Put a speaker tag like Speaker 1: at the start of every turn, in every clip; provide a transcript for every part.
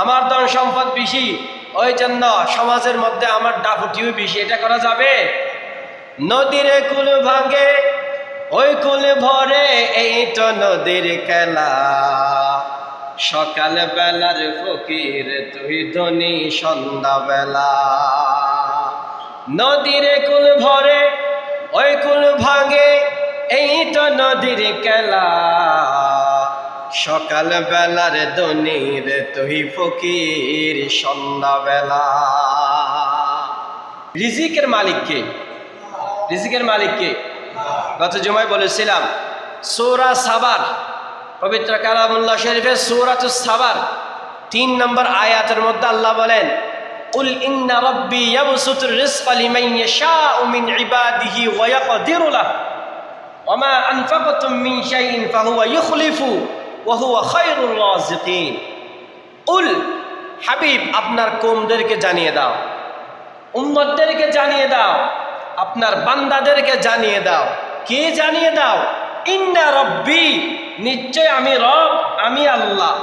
Speaker 1: আমার ধন সম্পদ বেশি, ওই জন্য সমাজের মধ্যে আমার ডাফুটিও বেশি। এটা করা যাবে? নদীর কুল ভাঙে, ওই কুল ভরে এই তো নদীর খেলা। সকাল বেলার ফকির, তুই ধনী সন্ধ্যা বেলা নদীর কুল ভরে, ওই কুল ভাঙে, এই তো নদীর খেলা। সকাল বেলার দনির তুই ফকির সন্ধ্যা বেলা রিজিকের মালিককে রিজিকের মালিককে গত জুমায় বলেছিলাম সৌরা সাবার পবিত্র কালামুল্লাহ শরীফের সৌরাতু সাবার তিন নম্বর আয়াতের মধ্যে আল্লাহ বলেন قل إن ربي يبسط الرزق لمن يشاء من عباده ويقدر له وما أنفقتم من شيء فهو يخلف উল, হাবিব, আপনার কোমদেরকে জানিয়ে দাও। উন্নতদেরকে জানিয়ে দাও। আপনার বান্দাদেরকে জানিয়ে দাও। কে জানিয়ে দাও? ইন্না রব্বি, নিশ্চয় আমি রব, আমি আল্লাহ।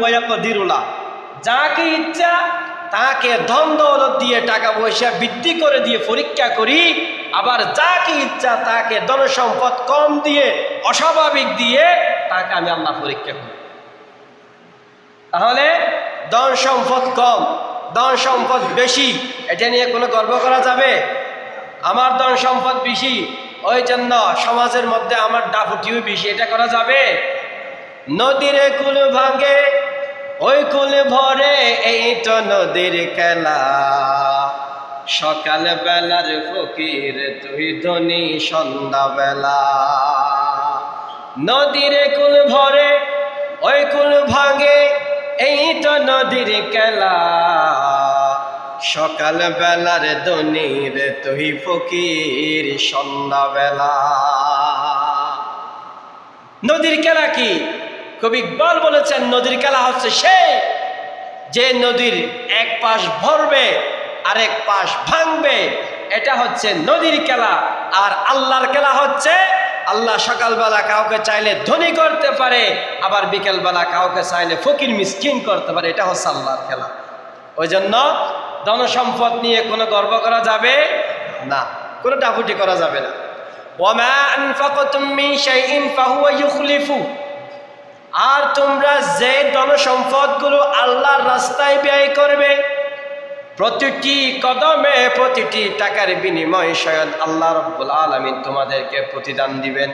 Speaker 1: ওয়া যাকে ইচ্ছা তাকে ধন দৌলত দিয়ে টাকা পয়সা বৃদ্ধি করে দিয়ে পরীক্ষা করি, আবার যাকে ইচ্ছা তাকে ধন সম্পদ কম দিয়ে, অস্বাভাবিক দিয়ে তাকে আমি আল্লাহ পরীক্ষা করি। তাহলে ধন সম্পদ কম ধন সম্পদ বেশি, এটা নিয়ে কোনো গর্ব করা যাবে? আমার ধন সম্পদ বেশি, ওই জন্য সমাজের মধ্যে আমার ডাফুটিও বেশি, এটা করা যাবে? নদীর কুল ভাঙে ভরে এই নদীর খেলা। সকাল বেলার ফকির, তুই ধনী সন্ধ্যা বেলা নদীর কুল ভরে, ওই কুল ভাঙে, এই নদীর খেলা। সকাল বেলার দনির তুই ফকির সন্ধ্যা বেলা নদীর খেলা কি? কবি ইকবাল বলেছেন, নদীর খেলা হচ্ছে সে যে নদীর এক পাশ ভরবে, আরেক পাশ ভাঙবে, এটা হচ্ছে নদীর খেলা। আর আল্লাহর খেলা হচ্ছে, আল্লাহ সকালবেলা কাউকে চাইলে ধনী করতে পারে, আবার বিকেলবেলা কাউকে চাইলে ফকির মিসকিন করতে পারে, এটা হচ্ছে আল্লাহর খেলা। ওই জন্য ধনসম্পদ নিয়ে কোনো গর্ব করা যাবে না, কোনো ডাফুটি করা যাবে না। ইউখলিফু। আর তোমরা যে ধনসম্পদগুলো আল্লাহর রাস্তায় ব্যয় করবে, প্রতিটি কদমে প্রতিটি টাকার বিনিময় স্বয়ং আল্লাহ রব্বুল আলমিন তোমাদেরকে প্রতিদান দিবেন।